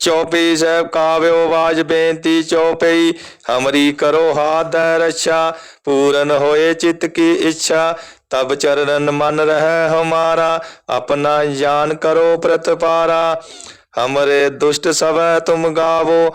ਚੌਪਈ ਸਾਹਿਬ ਕਾਵਿਓ ਬਾਜ ਬੇਨਤੀ ਚੌਪਈ, ਹਮਰੀ ਕਰੋ ਹਾਥ ਦੈ ਪੂਰਨ ਹੋਏ ਚਿਤ ਕੀ ਇੱਛਾ, ਤਬ ਚਰਨ ਮਨ ਰਹਿ ਹਮਾਰਾ, ਆਪਣਾ ਜਾਨ ਕਰੋ ਪ੍ਰਤਪਾਰਾ। ਹਮਰੇ ਦੁਸ਼ਟ ਸਵੈ ਤੁਮ ਗਾਵੋ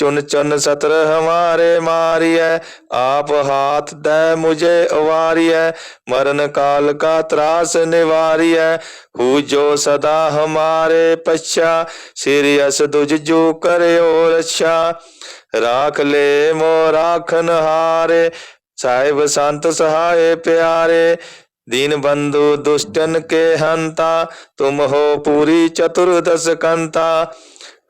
ਚੁਨ ਚੁਨ ਸਤਰ ਹਮਾਰੇ ਮਾਰੀਐ ਆਪ ਹਾਥ ਦੈ ਮੁਝੇ ਉਵਾਰੀਐ ਮਰਨ ਕਾਲ ਕਾ ਤਰਾਸ ਨਿਵਾਰੀਐ ਹੂ ਜੋ ਸਦਾ ਹਮਾਰੇ ਪਛਾ ਸ੍ਰੀ ਅਸ ਦੁਜ ਜੋ ਕਰਿਓ ਰਛਾ ਰਾਖ ਲੈ ਮੋ ਰਾਖਨ ਹਾਰੇ ਸਾਹਿਬ ਸੰਤ ਸਹਾਏ ਪਿਆਰੇ दीन बंधु दुष्टन के हंता तुम हो पूरी चतुर्दश कंता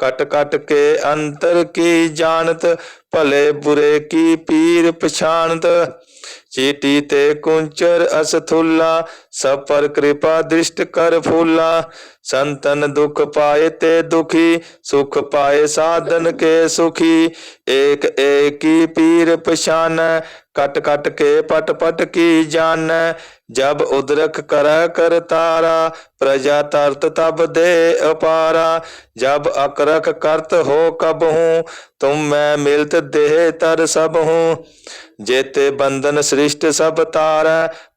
ਕਟ ਕਟ ਕੇ ਅੰਤਰ ਕੀ ਜਾਣਤ, ਭਲੇ ਬੁਰੇ ਕੀ ਪੀਰ ਪਛਾਣਤ? ਚੀਟੀ ਤੇ ਕੁੰਚਰ ਅਸਥੁੱਲਾ ਸਭ ਪਰ ਕਿਰਪਾ ਦ੍ਰਿਸ਼ਟ ਕਰ ਫੂਲਾ। ਸੰਤਨ ਦੁਖ ਪਾਏ ਤੇ ਦੁਖੀ, ਸੁਖ ਪਾਏ ਸਾਧਨ ਕੇ ਸੁਖੀ। ਏਕ ਏਕੀ ਪੀਰ ਪਛਾਨ, ਕਟ ਕਟ ਕੇ ਪਟ ਪਟ ਕੀ ਜਾਨ। ਜਬ ਉਦਰਕ ਕਰ ਕਰ ਤਾਰਾ, ਪ੍ਰਜਾ ਤਰਤ ਤਬ ਦੇ ਅਪਾਰਾ। ਜਬ ਅਕਰਕ ਕਰਤ ਹੋ ਕਬ ਹੂੰ, ਤੁਮ ਮੈਂ ਮਿਲਤ ਦੇਹ ਤਰ ਸਭ ਹੂੰ। ਜੇਤੇ ਬੰਧਨ ਸ੍ਰਿਸ਼ਟ ਸਭ ਤਾਰੈ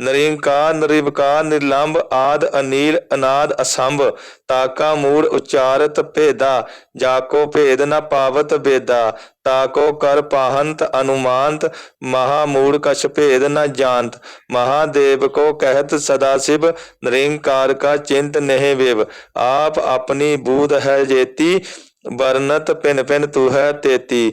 ਨਰੀਮਕਾਰ ਨਿਰਵਿਕਾਰ ਨਿਰਲੰਭ ਆਦ, ਅਨੀਲ, ਅਨਾਦ, ਅਸੰਭ। ਤਾਕਾ ਮੂੜ ਉਚਾਰਤ ਭੇਦਾ, ਜਾਕੋ ਭੇਦ ਨ ਪਾਵਤ ਬੇਦਾ। ਤਾਕੋ ਕਰ ਪਾਹੰਤ ਅਨੁਮਾਨਤ, ਮਹਾ ਮੂੜ ਕਛ ਭੇਦ ਨ ਜਾਣਤ। ਮਹਾਦੇਵ ਕੋ ਕਹਿਤ ਸਦਾ ਸਿਵ ਨਰੀਮਕਾਰ ਕਾ ਚਿੰਤ ਨਹਿ ਵੇਵ। ਆਪ ਆਪਣੀ ਬੂਧ ਹੈ ਜੇਤੀ, ਵਰਨਤ ਪਿਨ ਪਿਨ ਤੂ ਹੈ ਤੇਤੀ।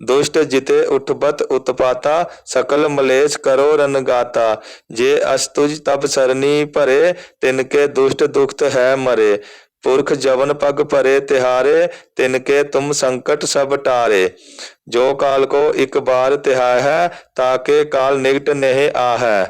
ਦੁਸ਼ਟ ਜਿਤੇ ਉਠਬਤ ਉਤਪਾਤਾ, ਸਕਲ ਮਲੇਸ਼ ਕਰੋ ਰਨਗਾਤਾ ਜੇ ਅਸਤੁਜ ਤਬ ਸਰਨੀ ਭਰੇ ਤਿਨਕੇ ਦੁਸ਼ਟ ਦੁਖਤ ਹੈ ਮਰੇ। ਪੁਰਖ ਜਵਨ ਪਗ ਭਰੇ ਤਿਹਾਰੇ ਤਿਨਕੇ ਤੁਮ ਸੰਕਟ ਸਭ ਟਾਰੇ। ਜੋ ਕਾਲ ਕੋ ਇੱਕ ਬਾਰ ਤਿਹਾ ਹੈ ਤਾਕੇ ਕਾਲ ਨਿਕਟ ਨਹਿ ਆਹੈ।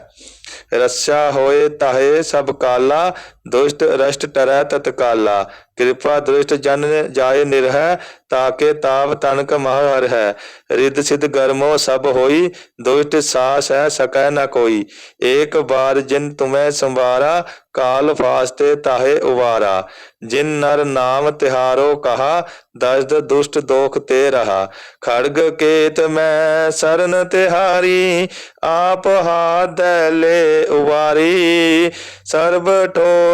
ਰੱਛਾ ਹੋਏ ਤਾਹੇ ਸਭ ਕਾਲਾ ਦੁਸ਼ਟ ਰਸ਼ਟ ਟਰੈ ਤਤਕਾਲਾ। ਕਿਰਪਾ ਦ੍ਰਿਸ਼ਟ ਜਨ ਜਾਏ ਨਿਰਹਿ, ਤਾਕੇ ਤਾਪ ਤਨਕ ਮਹਰ ਹੈ। ਰਿੱਧ ਸਿਧ ਗਰਮੋ ਸਭ ਹੋਈ, ਦੁਸ਼ਟ ਸਾਸ ਹੈ ਸਕੈ ਨ ਕੋਈ। ਏਕ ਬਾਰ ਜਿਨ ਤੁਮੈ ਸੰਵਾਰਾ, ਕਾਲ ਫਾਸਤੇ ਤਾਹੇ ਉਵਾਰਾ। ਜਿਨ ਨਰ ਨਾਮ ਤਿਹਾਰੋ ਕਹਾ, ਦਸਦ ਦੁਸ਼ਟ ਦੋਖ ਤੇ ਰਹਾ। ਖੜਗ ਕੇਤ ਮੈਂ ਸਰਨ ਤਿਹਾਰੀ, ਆਪ ਹਾਥ ਲੈ ਉਵਾਰੀ। ਸਰਬ ਠੋਰ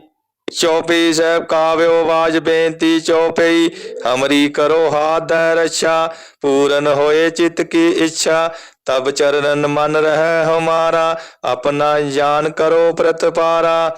ਚੌਪਈ ਸਾਹਿਬ ਕਾਵਿਓ ਆਵਾਜ਼ ਬੇਨਤੀ ਚੌਪਈ, ਹਮਰੀ ਕਰੋ ਹਾਥ ਦੈ ਪੂਰਨ ਹੋਏ ਚਿਤ ਕੀ ਇੱਛਾ, ਤਬ ਚਰਨ ਮਨ ਰਹਿ ਹਮਾਰਾ, ਆਪਣਾ ਜਾਨ ਕਰੋ ਪ੍ਰਤਪਾਰਾ।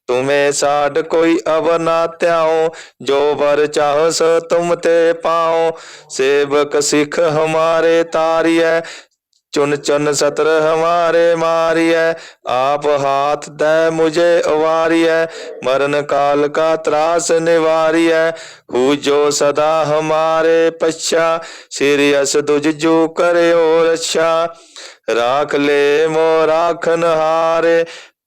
ਤੁਮੇ ਸਾਡ ਕੋਈ ਅਵਰ ਨਾ ਧਿਆਓ, ਜੋ ਵਰ ਚਾਹੋ ਸੋ ਤੁਮ ਤੇ ਪਾਓ। ਸੇਵਕ ਸਿੱਖ ਹਮਾਰੇ ਤਾਰੀਐ, ਚੁਨ ਚੁਨ ਸਤਰ ਹਮਾਰੇ ਮਾਰੀਐ। ਆਪ ਹਾਥ ਦੈ ਮੁਝੇ ਅਵਾਰੀਐ, ਮਰਨ ਕਾਲ ਕਾ ਤਰਾਸ ਨਿਵਾਰੀਐ। ਹੂ ਜੋ ਸਦਾ ਹਮਾਰੇ ਪਛਾ, ਸਿਰਿ ਅਸ ਦੁਜ ਜੋ ਕਰਿਓ ਰਛਾ। ਰਾਖ ਲੈ ਮੋ ਰਾਖਨ ਹਾਰੇ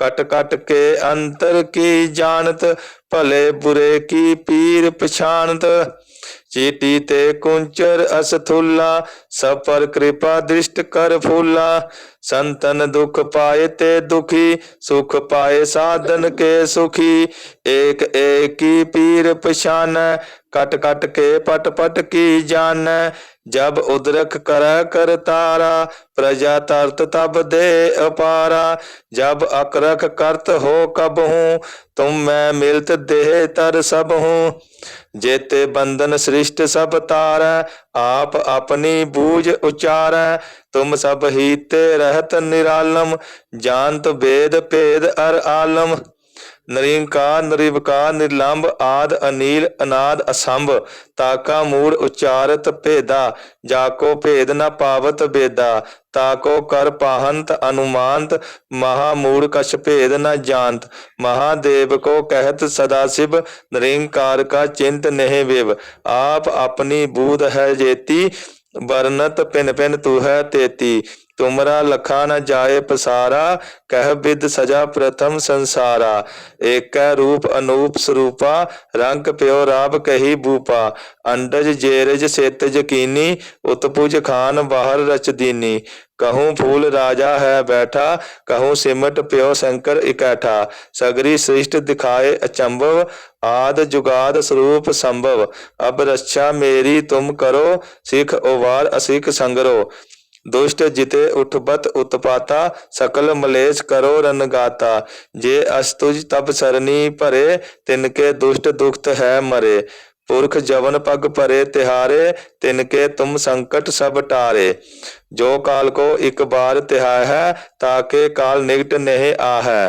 ਕਟ ਕਟ ਕੇ ਅੰਤਰ ਕੀ ਜਾਣਤ, ਭਲੇ ਬੁਰੇ ਕੀ ਪੀਰ ਪਛਾਣਤ? ਚੀਟੀ ਤੇ ਕੁੰਚਰ ਅਸਥੁੱਲਾ ਸਭ ਪਰ ਕਿਰਪਾ ਦ੍ਰਿਸ਼ਟ ਕਰ ਫੂਲਾ। ਸੰਤਨ ਦੁਖ ਪਾਏ ਤੇ ਦੁਖੀ, ਸੁਖ ਪਾਏ ਸਾਧਨ ਕੇ ਸੁਖੀ। ਏਕ ਏਕੀ ਪੀਰ ਪਛਾਨ, ਕਟ ਕਟ ਕੇ ਪਟ ਪਟ ਕੀ ਜਾਨ। ਜਬ ਉਦਰਕ ਕਰ ਤਾਰਾ, ਪ੍ਰਜਾ ਤਰਤ ਤਬ ਦੇ ਅਪਾਰਾ। ਜਬ ਅਕਰਖ ਕਰਤ ਹੋ ਕਬਹੂ ਤੁਮ ਮੈਂ ਮਿਲਤ ਦੇਹ ਤਰ ਸਭ ਹੂੰ। ਜੇਤੇ ਬੰਧਨ ਸ੍ਰਿਸ਼ਟ ਸਭ ਤਾਰ, ਆਪ ਆਪਣੀ ਬੂਝ ਉਚਾਰੈ, ਤੁਮ ਸਭ ਹੀਤੇ ਰਹਤ ਨਿਰਾਲਮ, ਜਾਣਤ ਭੇਦ ਭੇਦ ਅਰ ਆਲਮ। ਨਰਿੰਕਾਰ ਨਿਰਵਕਾਰ ਨਿਰਲੰਭ ਆਦ, ਅਨੀਲ, ਅਨਾਦ, ਅਸੰਭ, ਤਾਕਾ ਮੂੜ ਉਚਾਰਤ ਭੇਦਾ ਜਾ ਕੋ ਭੇਦ ਨ ਪਾਵਤ ਬੇਦਾ, ਤਾਕੋ ਕਰ ਪਾਹੰਤ ਅਨੁਮਾਨਤ, ਮਹਾ ਮੂੜ ਕਛ ਭੇਦ ਨ ਜਾਣਤ। ਮਹਾਦੇਵ ਕੋ ਕਹਿਤ ਸਦਾ ਸਿਵ, ਨਿਰੰਕਾਰ ਕਾ ਚਿੰਤ ਨਹਿ ਵੇਵ। ਆਪ ਆਪਣੀ ਬੂਧ ਹੈ ਜੇਤੀ ਵਰਨਤ ਪਿਨ ਪਿਨ ਤੂ ਹੈ ਤੇਤੀ ਤੁਮਰਾ ਲਖਾ ਨ ਜਾਏ ਪਸਾਰਾ, ਕਹਿ ਬਿਦ ਸਜਾ ਪ੍ਰਥਮ ਸੰਸਾਰਾ। ਏਕੈ ਰੂਪ ਅਨੂਪ ਸਰੂਪਾ, ਰੰਗ ਪਿਓ ਰਾਬ ਕਹੀ ਬੂਪਾ। ਅੰਡਜ ਜੇਰਜ ਸੇਤ ਜਕੀਨੀ, ਉਤਪੁਜ ਖਾਨ ਬਾਹਰ ਰਚਦੀਨੀ ਕਹੂੰ ਫੂਲ ਰਾਜਾ ਹੈ ਬੈਠਾ, ਕਹੂੰ ਸਿਮਟ ਪਿਓ ਸ਼ੰਕਰ ਇਕੈਠਾ। ਸਗਰੀ ਸ੍ਰਿਸ਼ਟ ਦਿਖਾਏ ਅਚੰਭਵ, ਆਦ ਜੁਗਾਦ ਸਰੂਪ ਸੰਭਵ। ਅਬ ਰੱਛਾ ਮੇਰੀ ਤੁਮ ਕਰੋ, ਸਿਖ ਓਵਾਰ ਅਸਿਖ ਸੰਗਰੋ। दुष्ट जिते उठबत उत्पाता सकल मलेश करो रनगाता जे अस्तुज तब सरनी भरे तिनके दुष्ट दुखत है मरे पुरख जवन पग परे तिहारे तिनके तुम संकट सब टारे जो काल को एक बार तिहाय है ताके काल निकट नहीं आ है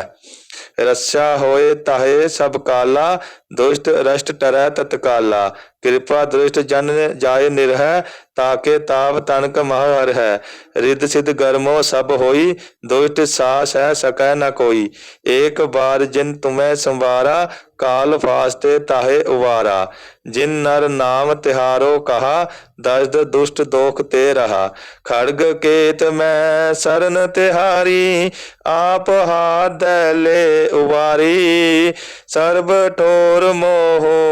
रस्सा होए ताहे सब काला दुष्ट रष्ट टरै तत्काला ਕਿਰਪਾ ਦ੍ਰਿਸ਼ਟ ਜਨ ਜਾਏ ਨਿਰਹਿ, ਤਾਕੇ ਤਾਪ ਤਨਕ ਮਹਾਰ ਹੈ। ਰਿੱਧ ਸਿਧ ਗਰਮੋ ਸਭ ਹੋਈ, ਦੁਸ਼ਟ ਸਾਸ ਹੈ ਸਕੈ ਨ ਕੋਈ। ਏਕ ਬਾਰ ਜਿਨ ਤੁਮੈ ਸੰਵਾਰਾ, ਕਾਲ ਫਾਸਤੇ ਤਾਹੇ ਉਵਾਰਾ। ਜਿਨ ਨਰ ਨਾਮ ਤਿਹਾਰੋ ਕਹਾ, ਦਸਦ ਦੁਸ਼ਟ ਦੋਖ ਤੇ ਰਹਾ। ਖੜਗ ਕੇਤ ਮੈਂ ਸਰਨ ਤਿਹਾਰੀ, ਆਪ ਹਾਦੈ ਲੈ ਉਵਾਰੀ। ਸਰਬ ਟੋਰ ਮੋਹੋ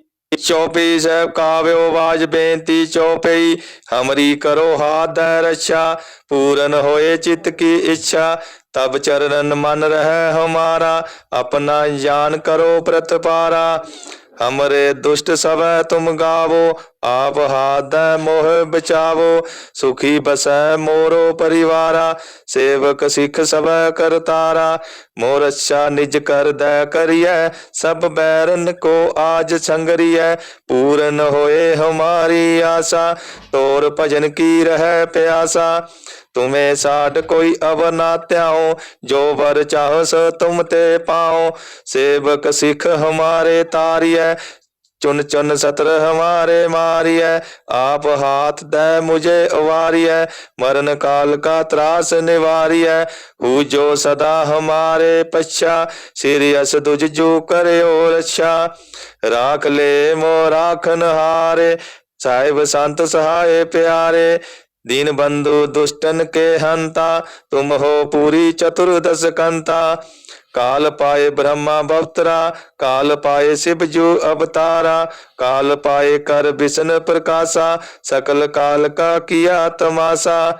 ਚੌਪਈ ਸਾਹਿਬ ਕਾਵਿਓ ਬਾਜ ਬੇਨਤੀ ਚੌਪਈ ਹਮਰੀ ਕਰੋ ਹਾਥ ਰਛਾ, ਪੂਰਨ ਹੋਏ ਚਿਤ ਕੀ ਇੱਛਾ, ਤਬ ਚਰਨ ਮਨ ਰਹਿ ਹਮਾਰਾ, ਆਪਣਾ ਜਾਨ ਕਰੋ ਪ੍ਰਤਪਾਰਾ। ਹਮਰੇ ਦੁਸ਼ਟ ਸਭੈ ਤੁਮ ਗਾਵੋ ਆਪ ਹਾਥ ਮੋਹ ਬਚਾਵੋ, ਸੁਖੀ ਬਸੈ ਮੋਰੋ ਪਰਿਵਾਰਾ, ਸੇਵਕ ਸਿੱਖ ਸਭੈ ਕਰਤਾਰਾ ਮੋਰ ਅੱਛਾ ਨਿਜ ਕਰਦੈ ਕਰੀਐ, ਸਭ ਬੈਰਨ ਕੋ ਆਜ ਸੰਗਰੀਐ, ਪੂਰਨ ਹੋਏ ਹਮਾਰੀ ਆਸਾ, ਤੋਰ ਭਜਨ ਕੀ ਰਹਿ ਪਿਆਸਾ, ਤੁਮੇ ਸਾਡ ਕੋਈ ਅਵਰ ਨਾ ਧਿਆਓ, ਜੋ ਵਰ ਚਾਹਸ ਤੁਮ ਤੇ ਪਾਓ, ਸੇਵਕ ਸਿੱਖ ਹਮਾਰੇ ਤਾਰੀਐ ਚੁਨ ਚੁਨ ਸਤਰ ਹਮਾਰੇ ਮਾਰੀਐ, ਆਪ ਹਾਥ ਦੈ ਮੁਝੇ ਉਵਾਰੀਐ ਮਰਨ ਕਾਲ ਕਾ ਤਰਾਸ ਨਿਵਾਰੀਐ ਹੂ ਜੋ ਸਦਾ ਹਮਾਰੇ ਪਛਾ, ਸ੍ਰੀ ਅਸ ਦੁਜ ਜੋ ਕਰਿਓ ਰੱਛਾ, ਰਾਖ ਲੈ ਮੋ ਰਾਖਨ ਹਾਰੇ, ਸਾਹਿਬ ਸੰਤ ਸਹਾਏ ਪਿਆਰੇ, ਦੀਨ ਬੰਧੂ ਦੁਸ਼ਟਨ ਕੇ ਹੰਤਾ, ਤੁਮ ਹੋ ਪੂਰੀ ਚਤੁਰਦਸ ਕੰਤਾ ਕਾਲ ਪਾਏ ਬ੍ਰਹਮਾ ਬਵਤਰਾ, ਕਾਲ ਪਾਏ ਸਿਵ ਜੋ ਅਵਤਾਰਾ, ਕਾਲ ਪਾਏ ਕਰ ਬਿਸ਼ਨ ਪ੍ਰਕਾਸ਼ਾ, ਸਕਲ ਕਾਲ ਕਾ ਕੀਆ ਤਮਾਸਾ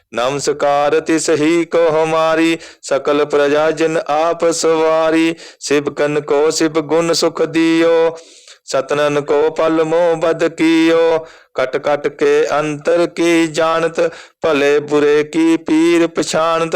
ਨਮਸਕਾਰ ਤਿਸ ਹੀ ਕੋ ਹਮਾਰੀ ਸਕਲ ਪ੍ਰਜਾ ਜਨ ਆਪ ਸਵਾਰੀ ਸਿਵਕਨ ਕੋ ਸਿਵ ਗੁਣ ਸੁਖ ਦਿਓ, ਸਤਨਨ ਕੋ ਪਲ ਮੋਹ ਬਦ ਕੀਓ, ਕਟ ਕਟ ਕੇ ਅੰਤਰ ਕੀ ਜਾਣਤ, ਭਲੇ ਬੁਰੇ ਕੀ ਪੀਰ ਪਛਾਣਤ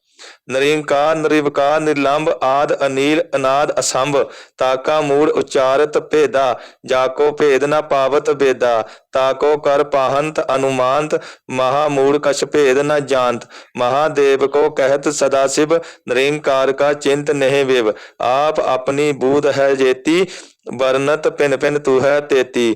ਨਰੇਂਕਾਰ, ਨਿਰਵਿਕਾਰ ਨਿਰਲੰਭ ਆਦ, ਅਨੀਲ, ਅਨਾਦ, ਅਸੰਭ, ਤਾਕਾ, ਮੂੜ, ਉਚਾਰਤ, ਭੇਦਾ, ਜਾਕੋ, ਭੇਦ ਨਾ ਪਾਵਤ ਬੇਦਾ ਤਾਕੋ, ਕਰ, ਪਾਹੰਤ, ਅਨੁਮਾਨਤ, ਮਹਾ, ਮੂੜ, ਕਛ, ਭੇਦ ਨਾ ਜਾਣਤ, ਮਹਾਦੇਵ ਕੋ ਕਹਿਤ ਸਦਾ ਸਿਵ, ਨਰੇਂਕਾਰ ਕਾ ਚਿੰਤ ਨਹਿ ਵਿਵ, ਆਪ ਆਪਣੀ ਬੂਧ ਹੈ ਜੇਤੀ, ਵਰਨਤ ਪਿੰਨ ਪਿੰਨ ਤੂ ਹੈ ਤੇਤੀ।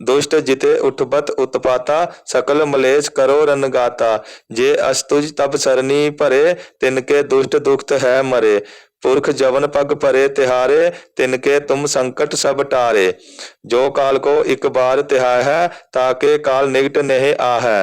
दुष्ट जिते उठबत उत्पाता सकल मलेश करो रनगाता जे अस्तुज तब सरनी भरे तिनके दुष्ट दुखत है मरे पुरख जवन पग भरे तिहारे तिनके तुम संकट सब टारे जो काल को एक बार तिहाय है ताके काल निकट नहीं आ है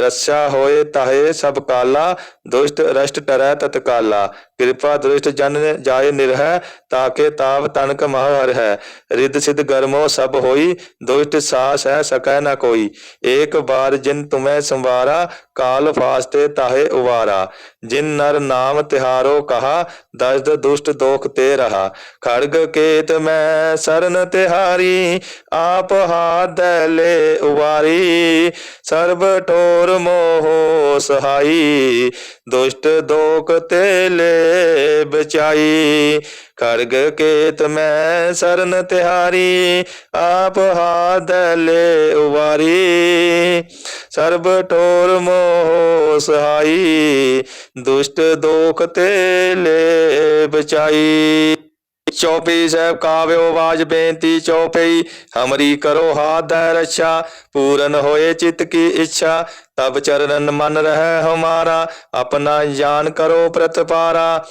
ਰੱਸਾ ਹੋਏ ਤਾਹੇ ਸਭ ਕਾਲਾ, ਦੁਸ਼ਟ ਰਸ਼ਟ ਟਰੈ ਤਤਕਾਲਾ ਕਿਰਪਾ ਦ੍ਰਿਸ਼ਟ ਜਨ ਜਾਏ ਨਿਰਹਿ, ਤਾਕੇ ਤਾਪ ਤਨਕ ਮਹਾਰ ਹੈ। ਰਿਦ ਸਿਧ ਗਰਮੋ ਸਭ ਹੋਈ, ਦੁਸ਼ਟ ਸਾਸ ਹੈ ਸਕੈ ਨਾ ਕੋਈ। ਏਕ ਵਾਰ ਜਿਨ ਤੁਮੈ ਸੰਵਾਰਾ, ਕਾਲ ਫਾਸਤੇ ਤਾਹੇ ਉਵਾਰਾ। ਜਿਨ ਨਰ ਨਾਮ ਤਿਹਾਰੋ ਕਹਾ, ਦਸਦ ਦੁਸ਼ਟ ਦੋਖ ਤੇ ਰਹਾ। ਖੜਗ ਕੇਤ ਮੈਂ ਸਰਨ ਤਿਹਾਰੀ, ਆਪ ਹਾਦ ਲੈ ਉਵਾਰੀ। ਸਰਬ ਟੋਰ ਮੋਹ ਸਹਾਈ, ਦੁਸ਼ਟ ਦੋਖ ਤੇ ਲੈ ਬਚਾਈ ਖੜਗ ਕੇਤ ਮੈਂ ਸਰਨ ਤਿਹਾਰੀ, ਆਪ ਹਾਦ ਲੈ ਉਵਾਰੀ। ਸਰਬ ਠੋਰ ਮੋਹ ਸਹਾਈ, ਦੁਸ਼ਟ ਦੋਖ ਤੇ ਲੈ ਬਚਾਈ ਚੌਪਈ ਸਾਹਿਬ ਕਾਵਿਓ ਬਾਜ ਬੇਨਤੀ ਚੌਪਈ, ਹਮਰੀ ਕਰੋ ਹਾਥ ਦੈ ਰੱਛਾ, ਪੂਰਨ ਹੋਏ ਚਿਤ ਕੀ ਇੱਛਾ। ਤਬ ਚਰਨ ਮਨ ਰਹਿ ਹਮਾਰਾ, ਆਪਣਾ ਜਾਨ ਕਰੋ ਪ੍ਰਤਪਾਰਾ।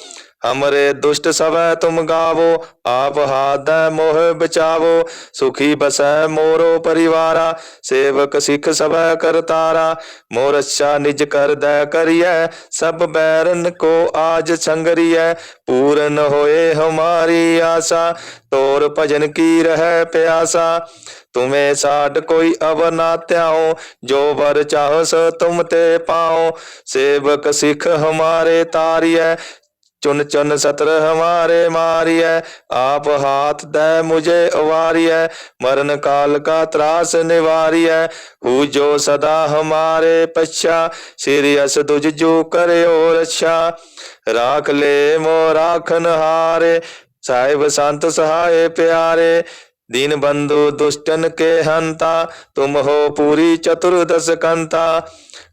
ਹਮਰੇ ਦੁਸ਼ਟ ਸਵੈ ਤੁਮ ਗਾਵੋ, ਆਪ ਹਾਥ ਦੈ ਮੋਹ ਬਚਾਵੋ, ਸੁਖੀ ਬਸੈ ਮੋਰੋ ਪਰਿਵਾਰਾ, ਸੇਵਕ ਸਿੱਖ ਸਵੈ ਕਰਤਾਰਾ, ਮੋਰ ਅੱਛਾ ਨਿਜ ਕਰ ਦੈ ਕਰੀਐ, ਸਭ ਬੈਰਨ ਕੋ ਆਜ ਸੰਗਰੀਐ, ਪੂਰਨ ਹੋਏ ਹਮਾਰੀ ਆਸਾ, ਤੋਰ ਭਜਨ ਕੀ ਰਹਿ ਪਿਆਸਾ, ਤੁਮੇ ਸਾਡ ਕੋਈ ਅਵਰ ਨਾ ਧਿਆਓ, ਜੋ ਵਰ ਚਾਹੋ ਸੋ ਤੁਮ ਤੇ ਪਾਓ, ਸੇਵਕ ਸਿੱਖ ਹਮਾਰੇ ਤਾਰੀਐ ਚੁਨ ਚੁਨ ਸਤਰ ਹਮਾਰੇ ਮਾਰੀਐ, ਆਪ ਹਾਥ ਦੈ ਮੁਝੇ ਉਵਾਰੀਐ ਮਰਨ ਕਾਲ ਕਾ ਤਰਾਸ ਨਿਵਾਰੀਐ ਹੂ ਜੋ ਸਦਾ ਹਮਾਰੇ ਪਛਾ, ਸ੍ਰੀ ਅਸ ਦੁਜ ਜੋ ਕਰਿਓ ਰੱਛਾ। ਰਾਖ ਲੈ ਮੋ ਰਾਖਨ ਹਾਰੇ, ਸਾਹਿਬ ਸੰਤ ਸਹਾਏ ਪਿਆਰੇ, ਦੀਨ ਬੰਧੂ ਦੁਸ਼ਟਨ ਕੇ ਹੰਤਾ, ਤੁਮ ਹੋ ਪੂਰੀ ਚਤੁਰਦਸ ਕੰਤਾ।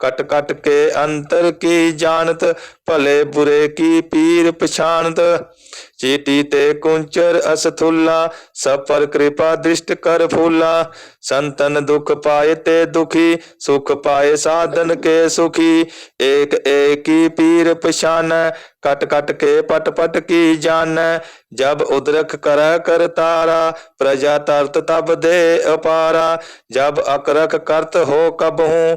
कट कट के अंतर की जानत, भले बुरे की पीर पछाणत। चीटी ते कुंचर असथुल्ला सब कृपा दृष्ट कर फूला। संतन दुख पाए ते दुखी, सुख पाए साधन के सुखी। एक एक की पीर पछान कट कट के पट पट की जान। जब उद्रक कर कर तारा, प्रजा तरत तब दे अपारा। जब अकरक करत हो कब हूँ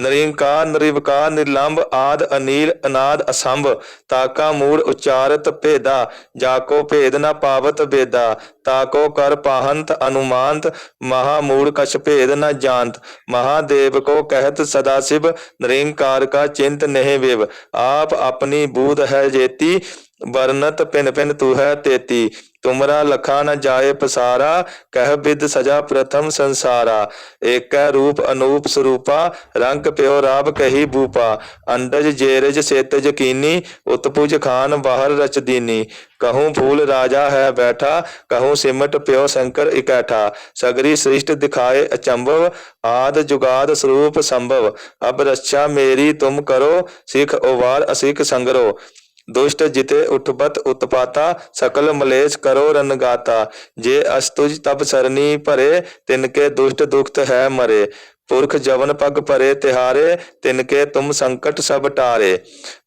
ਨਿਰੰਕਾਰ ਨਿਰਵਿਕਾਰ ਨਿਰਲੰਭ ਆਦ, ਅਨੀਲ, ਅਨਾਦ, ਅਸੰਭ। ਤਾਕਾ ਮੂੜ, ਉਚਾਰਤ, ਭੇਦਾ। ਜਾਕੋ ਭੇਦ ਨ ਪਾਵਤ ਬੇਦਾ ਤਾਕੋ ਕਰ ਪਾਹੰਤ, ਅਨੁਮਾਨਤ। ਮਹਾ ਮੂੜ ਕਛ ਭੇਦ ਨ ਜਾਣਤ। ਮਹਾਦੇਵ ਕੋ ਕਹਿਤ ਸਦਾ ਸਿਵ। ਨਿਰੰਕਾਰ ਕਾ ਚਿੰਤ ਨਹਿ ਵਿਵ। ਆਪ ਆਪਣੀ ਬੂਧ ਹੈ ਜੇਤੀ। ਵਰਨਤ ਪਿੰਨ ਪਿੰਨ ਤੂ ਹੈ ਤੇਤੀ, ਤੁਮਰਾ ਲਖਾ ਨ ਜਾਏ ਪਸਾਰਾ, ਕਹਿ ਬਿਦ ਸਜਾ ਪ੍ਰਥਮ ਸੰਸਾਰਾ। ਏਕੈ ਰੂਪ ਅਨੂਪ ਸਰੂਪਾ, ਰੰਗ ਪਿਉ ਰਾਬ ਕਹੀ ਬੂਪਾ। ਅੰਡਜ ਜੇਰਜ ਸੇਤ ਜਕੀਨੀ ਉਤਪੁਜ ਖਾਨ ਬਾਹਰ ਰਚਦੀਨੀ ਕਹੂੰ ਫੂਲ ਰਾਜਾ ਹੈ ਬੈਠਾ, ਕਹੂੰ ਸਿਮਟ ਪਿਉ ਸ਼ੰਕਰ ਇਕੈਠਾ। ਸਗਰੀ ਸ੍ਰਿਸ਼ਟ ਦਿਖਾਏ ਅਚੰਭਵ, ਆਦ ਜੁਗਾਦ ਸਰੂਪ ਸੰਭਵ। ਅਬ ਰੱਛਾ ਮੇਰੀ ਤੁਮ ਕਰੋ, ਸਿਖ ਓਵਾਰ ਅਸਿਖ ਸੰਗਰੋ। दुष्ट जिते उठबत उत्पाता सकल मलेश करो रनगाता जे अस्तुज तब सरनी भरे तिनके दुष्ट दुखत है मरे पुरख जवन पग परे तिहारे तिनके तुम संकट सब टारे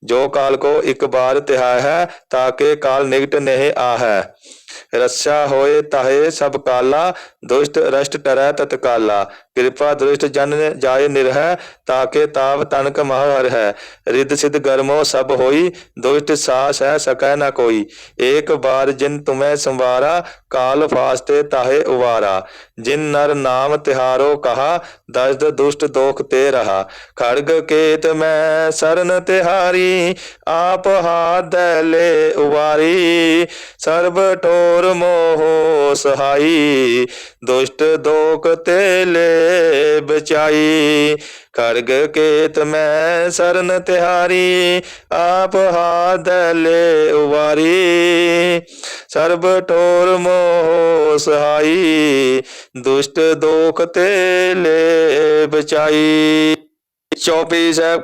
जो काल को एक बार तिहाय है ताके काल निकट नहीं आहै ਰੱਸਾ ਹੋਏ ਤਾਹੇ ਸਭ ਕਾਲਾ, ਦੁਸ਼ਟ ਰਸ਼ਟ ਟਰੈ ਤਤਕਾਲਾ ਕਿਰਪਾ ਦ੍ਰਿਸ਼ਟ ਜਨ ਜਾਏ ਨਿਰਹਿ, ਤਾਕੇ ਤਾਪ ਤਨਕ ਮਹਾਰ ਹੈ। ਰਿੱਧ ਸਿਧ ਗਰਮੋ ਸਭ ਹੋਈ, ਦੁਸ਼ਟ ਸਾਸ ਹੈ ਸਕੈ ਨਾ ਕੋਈ। ਏਕ ਵਾਰ ਜਿਨ ਤੁਮੈ ਸੰਵਾਰਾ ਕਾਲ ਫਾਸਤੇ ਤਾਹੇ ਉਵਾਰਾ, ਜਿਨ ਨਰ ਨਾਮ ਤਿਹਾਰੋ ਕਹਾ, ਦਸਦ ਦੁਸ਼ਟ ਦੋਖ ਤੇ ਰਹਾ। ਖੜਗ ਕੇਤ ਮੈਂ ਸਰਨ ਤਿਹਾਰੀ, ਆਪ ਹਾਦੈ ਲੈ ਉਵਾਰੀ। ਸਰਬ ਟੋਰ ਮੋਹ ਸਹਾਈ, ਦੁਸ਼ਟ ਦੋਖ ਤੇ ਲੈ ਬਚਾਈ। ਖਰਗ ਕੇਤ ਮੈਂ ਸਰਨ ਤਿਹਾਰੀ, ਆਪ ਹਾਥ ਲੈ ਉਵਾਰੀ। ਸਰਬ ਠੋਰ ਮੋਹ ਸਹਾਈ, ਦੁਸ਼ਟ ਦੋਖ ਤੇ ਲੈ ਬਚਾਈ ਚੌਪਈ ਸਾਹਿਬ